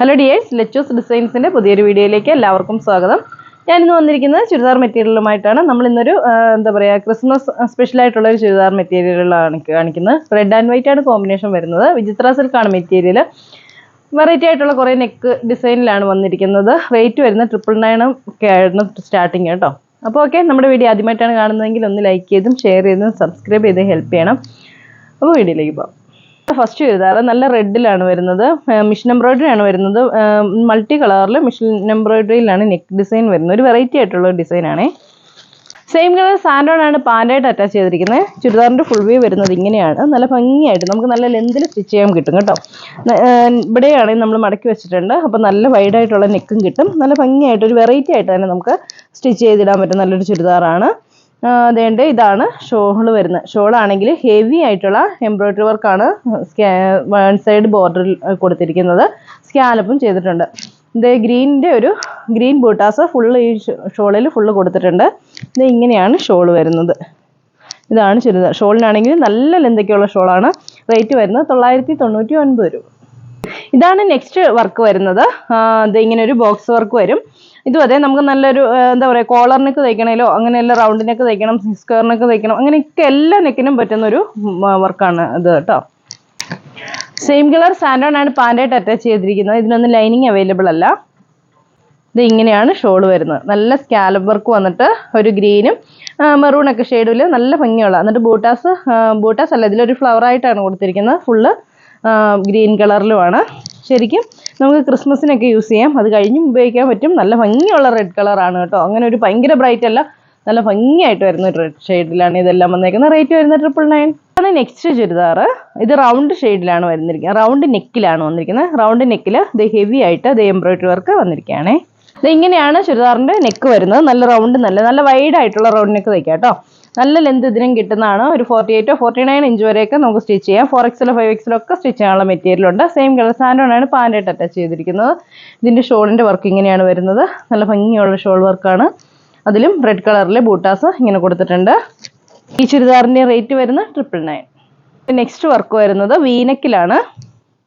Hello dears ലെച്ചോസ് ഡിസൈൻസിന്റെ പുതിയൊരു വീഡിയോയിലേക്ക് എല്ലാവർക്കും സ്വാഗതം. ഞാനിന്ന് വന്നിരിക്കുന്നത് ചുരിദാർ മെറ്റീരിയലുമായിട്ടാണ്. നമ്മൾ ഇന്നൊരു എന്താ പറയുക ക്രിസ്മസ് സ്പെഷ്യൽ ആയിട്ടുള്ള ഒരു ചുരിദാർ മെറ്റീരിയലാണ് കാണിക്കുന്നത്. റെഡ് ആൻഡ് വൈറ്റ് ആണ് കോമ്പിനേഷൻ വരുന്നത്. വിചിത്ര സിൽക്കാണ് മെറ്റീരിയൽ വെറൈറ്റി ആയിട്ടുള്ള കുറേ നെക്ക് ഡിസൈനിലാണ് വന്നിരിക്കുന്നത്. റേറ്റ് വരുന്നത് ട്രിപ്പിൾ നയനും ഒക്കെ ആയിരുന്നു സ്റ്റാർട്ടിങ് കേട്ടോ. അപ്പോൾ ഓക്കെ നമ്മുടെ വീഡിയോ ആദ്യമായിട്ടാണ് കാണുന്നതെങ്കിൽ ഒന്ന് ലൈക്ക് ചെയ്തും ഷെയർ ചെയ്തും സബ്സ്ക്രൈബ് ചെയ്ത് ഹെൽപ്പ് ചെയ്യണം. അപ്പോൾ വീഡിയോയിലേക്ക് പോകാം. ഫസ്റ്റ് ചുരിദാർ നല്ല റെഡിലാണ് വരുന്നത്. മിഷൻ എംബ്രോയിഡറി ആണ് വരുന്നത്. മൾട്ടി കളറിൽ മിഷൻ എംബ്രോയിഡറിയിലാണ് നെക്ക് ഡിസൈൻ വരുന്നത്. ഒരു വെറൈറ്റി ആയിട്ടുള്ള ഡിസൈൻ ആണേ. സെയിം കളർ സാൻഡോണാണ് പാന്റായിട്ട് അറ്റാച്ച് ചെയ്തിരിക്കുന്നത്. ചുരിദാറിന്റെ ഫുൾ വ്യൂ വരുന്നത് ഇങ്ങനെയാണ്. നല്ല ഭംഗിയായിട്ട് നമുക്ക് നല്ല ലെന്തിൽ സ്റ്റിച്ച് ചെയ്യാൻ കിട്ടും കേട്ടോ. ഇവിടെയാണെങ്കിൽ നമ്മൾ മടക്കി വെച്ചിട്ടുണ്ട്. അപ്പോൾ നല്ല വൈഡായിട്ടുള്ള നെക്കും കിട്ടും. നല്ല ഭംഗിയായിട്ട് ഒരു വെറൈറ്റി ആയിട്ട് തന്നെ നമുക്ക് സ്റ്റിച്ച് ചെയ്തിടാൻ പറ്റും നല്ലൊരു ചുരിദാറാണ്. അതേണ്ട. ഇതാണ് ഷോൾ വരുന്നത്. ഷോൾ ആണെങ്കിൽ ഹെവി ആയിട്ടുള്ള എംബ്രോയിഡറി വർക്കാണ് വൺ സൈഡ് ബോർഡറിൽ കൊടുത്തിരിക്കുന്നത്. സ്കാലപ്പും ചെയ്തിട്ടുണ്ട്. ഇത് ഗ്രീനിന്റെ ഒരു ഗ്രീൻ ബൂട്ടാസ് ഫുള്ള് ഈ ഷോളിൽ ഫുള്ള് കൊടുത്തിട്ടുണ്ട്. ഇത് ഇങ്ങനെയാണ് ഷോൾ വരുന്നത്. ഇതാണ് ചുരിദാർ ഷോളിനാണെങ്കിൽ നല്ല ലെന്തൊക്കെയുള്ള ഷോളാണ്. റേറ്റ് വരുന്നത് തൊള്ളായിരത്തി തൊണ്ണൂറ്റി ഒൻപത് രൂപ. ഇതാണ് നെക്സ്റ്റ് വർക്ക് വരുന്നത്. ഇത് ഇങ്ങനെ ഒരു ബോക്സ് വർക്ക് വരും. ഇതും അതെ നമുക്ക് നല്ലൊരു എന്താ പറയുക കോളറിനൊക്കെ നെക്ക് തയ്ക്കണേലോ അങ്ങനെയല്ല റൗണ്ടിനൊക്കെ നെക്ക് തയ്ക്കണം സ്ക്വയറിനൊക്കെ നെക്ക് തയ്ക്കണം അങ്ങനെയൊക്കെ എല്ലാ നെക്കിനും പറ്റുന്ന ഒരു വർക്കാണ് ഇത് കേട്ടോ. സെയിം കളർ സാൻഡോൺ ആണ് പാന്റായിട്ട് അറ്റാച്ച് ചെയ്തിരിക്കുന്നത്. ഇതിനൊന്നും ലൈനിങ് അവൈലബിൾ അല്ല. ഇത് ഇങ്ങനെയാണ് ഷോൾ വരുന്നത്. നല്ല സ്കാലപ്പ് വർക്ക് വന്നിട്ട് ഒരു ഗ്രീനും മെറൂൺ ഒക്കെ ഷെയ്ഡിൽ നല്ല ഭംഗിയുള്ള എന്നിട്ട് ബൂട്ടാസ് ബൂട്ടാസ് അല്ല ഇതിലൊരു ഫ്ലവർ ആയിട്ടാണ് കൊടുത്തിരിക്കുന്നത് ഫുള്ള് ഗ്രീൻ കളറിലുമാണ്. ശരിക്കും നമുക്ക് ക്രിസ്മസിനൊക്കെ യൂസ് ചെയ്യാം. അത് കഴിഞ്ഞും ഉപയോഗിക്കാൻ പറ്റും. നല്ല ഭംഗിയുള്ള റെഡ് കളറാണ് കേട്ടോ. അങ്ങനെ ഒരു ഭയങ്കര ബ്രൈറ്റ് അല്ല. നല്ല ഭംഗിയായിട്ട് വരുന്ന റെഡ് ഷെയ്ഡിലാണ് ഇതെല്ലാം വന്നേക്കുന്നത്. റേറ്റ് വരുന്നത് ട്രിപ്പിൾ നയൻ ആണ് നെക്സ്റ്റ് ചുരിദാർ ഇത് റൗണ്ട് ഷെയ്ഡിലാണ് വന്നിരിക്കുന്നത് റൗണ്ട് നെക്കിലാണ് വന്നിരിക്കുന്നത്. റൗണ്ട് നെക്കിൽ ഇത് ഹെവി ആയിട്ട് ഇത് എംബ്രോയിഡറി വർക്ക് വന്നിരിക്കുകയാണേ. ഇത് ഇങ്ങനെയാണ് ചുരിദാറിന്റെ നെക്ക് വരുന്നത്. നല്ല റൗണ്ട് നല്ല നല്ല വൈഡ് ആയിട്ടുള്ള റൗണ്ട് നെക്ക് തയ്ക്കാം കേട്ടോ. നല്ല ലെന്ത് ഇതിനും കിട്ടുന്നതാണ്. ഒരു ഫോർട്ടി എയ്റ്റോ ഫോർട്ടി നയൻ ഇഞ്ച് വരെയൊക്കെ നമുക്ക് സ്റ്റിച്ച് ചെയ്യാം. ഫോർ എക്സിലോ ഫൈവ് എക്സിലോ ഒക്കെ സ്റ്റിച്ച് ചെയ്യാനുള്ള മെറ്റീരിയൽ ഉണ്ട്. സെയിം കളർ സാൻഡോണാണ് പാന്റായിട്ട് അറ്റാച്ച് ചെയ്തിരിക്കുന്നത്. ഇതിന്റെ ഷോളിന്റെ വർക്ക് ഇങ്ങനെയാണ് വരുന്നത്. നല്ല ഭംഗിയുള്ള ഷോൾ വർക്കാണ് അതിലും റെഡ് കളറിലെ ബൂട്ടാസ് ഇങ്ങനെ കൊടുത്തിട്ടുണ്ട്. ഈ ചുരിദാറിന്റെ റേറ്റ് വരുന്നത് ട്രിപ്പിൾ നയൻ നെക്സ്റ്റ് വർക്ക് വരുന്നത് വീനക്കിലാണ്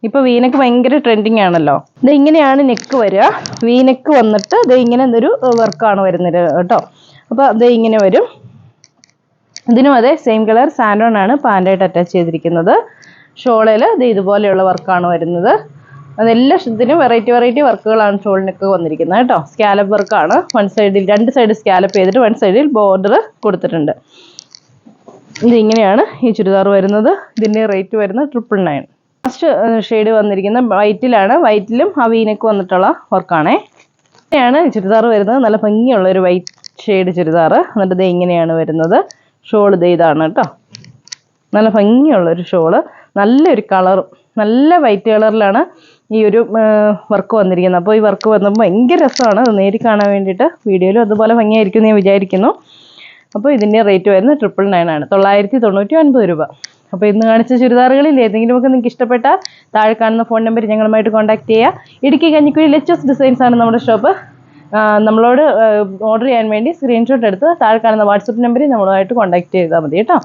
ഇപ്പോൾ വീനക്ക് ഭയങ്കര ട്രെൻഡിങ് ആണല്ലോ. ഇത് ഇങ്ങനെയാണ് നെക്ക് വരിക. വീനക്ക് വന്നിട്ട് ഇത് ഇങ്ങനെ ഒരു വർക്കാണ് വരുന്നത് കേട്ടോ. അപ്പോൾ ഇത് ഇങ്ങനെ വരും. ഇതിനും അതെ സെയിം കളർ സാൻഡോൺ ആണ് പാന്റായിട്ട് അറ്റാച്ച് ചെയ്തിരിക്കുന്നത്. ഷോളിൽ ഇത് ഇതുപോലെയുള്ള വർക്കാണ് വരുന്നത്. അതെല്ലാ ഇതിനും വെറൈറ്റി വെറൈറ്റി വർക്കുകളാണ് ഷോളിനൊക്കെ വന്നിരിക്കുന്നത് കേട്ടോ. സ്കാലപ്പ് വർക്കാണ് വൺ സൈഡിൽ രണ്ട് സൈഡ് സ്കാലപ്പ് ചെയ്തിട്ട് വൺ സൈഡിൽ ബോർഡർ കൊടുത്തിട്ടുണ്ട്. ഇതിങ്ങനെയാണ് ഈ ചുരിദാർ വരുന്നത്. ഇതിന്റെ റേറ്റ് വരുന്നത് ട്രിപ്പിൾ നയൻ ലാസ്റ്റ് ഷെയ്ഡ് വന്നിരിക്കുന്നത് വൈറ്റിലാണ് വൈറ്റിലും ആ വീനക്ക് വന്നിട്ടുള്ള വർക്കാണേ ഇങ്ങനെയാണ് ചുരിദാർ വരുന്നത്. നല്ല ഭംഗിയുള്ള ഒരു വൈറ്റ് ഷെയ്ഡ് ചുരിദാർ. എന്നിട്ട് ഇത് ഇങ്ങനെയാണ് വരുന്നത്. ഷോൾ ഇത് ഇതാണ് കേട്ടോ. നല്ല ഭംഗിയുള്ള ഒരു ഷോൾ. നല്ലൊരു കളറും. നല്ല വൈറ്റ് കളറിലാണ് ഈ ഒരു വർക്ക് വന്നിരിക്കുന്നത്. അപ്പോൾ ഈ വർക്ക് വന്നപ്പോൾ ഭയങ്കര രസമാണ്. അത് നേരി കാണാൻ വേണ്ടിയിട്ട് വീഡിയോയിലും അതുപോലെ ഭംഗിയായിരിക്കും ഞാൻ വിചാരിക്കുന്നു. അപ്പോൾ ഇതിന്റെ റേറ്റ് വരുന്നത് ട്രിപ്പിൾ നയൻ ആണ്. തൊള്ളായിരത്തി തൊണ്ണൂറ്റി ഒൻപത് രൂപ. അപ്പോൾ ഇന്ന് കാണിച്ച ചുരിദാറുകളിൽ ഏതെങ്കിലുമൊക്കെ നിങ്ങൾക്ക് ഇഷ്ടപ്പെട്ട താഴെ കാണുന്ന ഫോൺ നമ്പർ ഞങ്ങളുമായിട്ട് കോൺടാക്ട് ചെയ്യുക. ഇടുക്കി കഞ്ഞിക്കുഴി ലെച്ചസ് ഡിസൈൻസ് ആണ് നമ്മുടെ ഷോപ്പ് നമ്മളോട് ഓർഡർ ചെയ്യാൻ വേണ്ടി സ്ക്രീൻഷോട്ട് എടുത്ത് താഴെ കാണുന്ന വാട്സപ്പ് നമ്പറിൽ നമ്മളുമായിട്ട് കോൺടാക്ട് ചെയ്താൽ മതി കേട്ടോ.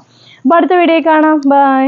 അപ്പോൾ അടുത്ത വീഡിയോ കാണാം. ബൈ